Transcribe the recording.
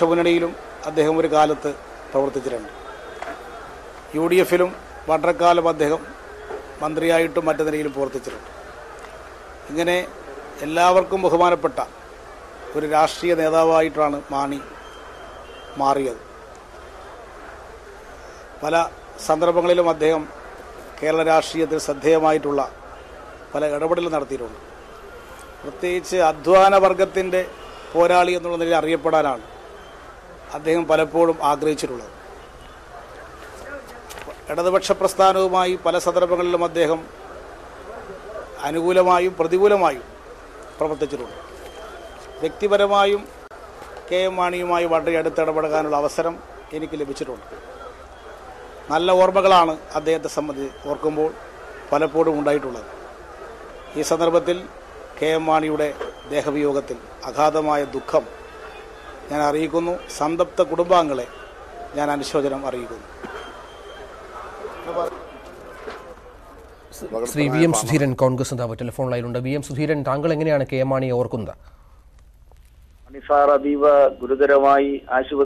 ഇടതുപക്ഷ മുന്നണിയിലും അദ്ദേഹം ഒരു കാലത്ത് പ്രവർത്തിച്ചിട്ടുണ്ട്. യു ഡി എഫിലും വളരെക്കാലം അദ്ദേഹം മന്ത്രിയായിട്ടും മറ്റു നിലയിലും പ്രവർത്തിച്ചിട്ടുണ്ട്. ഇങ്ങനെ എല്ലാവർക്കും ബഹുമാനപ്പെട്ട ഒരു രാഷ്ട്രീയ നേതാവായിട്ടാണ് മാണി മാറിയത്. പല സന്ദർഭങ്ങളിലും അദ്ദേഹം കേരള രാഷ്ട്രീയത്തിൽ ശ്രദ്ധേയമായിട്ടുള്ള പല ഇടപെടൽ നടത്തിയിട്ടുണ്ട്. പ്രത്യേകിച്ച് അധ്വാന വർഗത്തിന്റെ പോരാളി എന്നുള്ള നിലയിൽ അറിയപ്പെടാനാണ് അദ്ദേഹം പലപ്പോഴും ആഗ്രഹിച്ചിട്ടുള്ളത്. ഇടതുപക്ഷ പ്രസ്ഥാനവുമായി പല സന്ദർഭങ്ങളിലും അദ്ദേഹം അനുകൂലമായും പ്രതികൂലമായും പ്രവർത്തിച്ചിട്ടുണ്ട്. വ്യക്തിപരമായും കെ എം മാണിയുമായി വളരെ അടുത്തിടപെടാനുള്ള അവസരം എനിക്ക് ലഭിച്ചിട്ടുണ്ട്. നല്ല ഓർമ്മകളാണ് അദ്ദേഹത്തെ സംബന്ധിച്ച് ഓർക്കുമ്പോൾ പലപ്പോഴും ഉണ്ടായിട്ടുള്ളത്. ഈ സന്ദർഭത്തിൽ കെ എം മാണിയുടെ ദേഹവിയോഗത്തിൽ അഗാധമായ ദുഃഖം ഞാൻ അറിയിക്കുന്നു. സംതപ്ത കുടുംബാംഗങ്ങളെ ഞാൻ അനുശോചനം അറിയിക്കുന്നു. ശ്രീ വി എം സുധീരൻ കോൺഗ്രസ് നേതാവ് ടെലിഫോൺ ലൈനുണ്ട് വി എം സുധീരൻ താങ്കൾ എങ്ങനെയാണ് കെ എം മാണിയെ ഓർക്കുന്നത്? അതീവ ഗുരുതരമായി ആശുപത്രി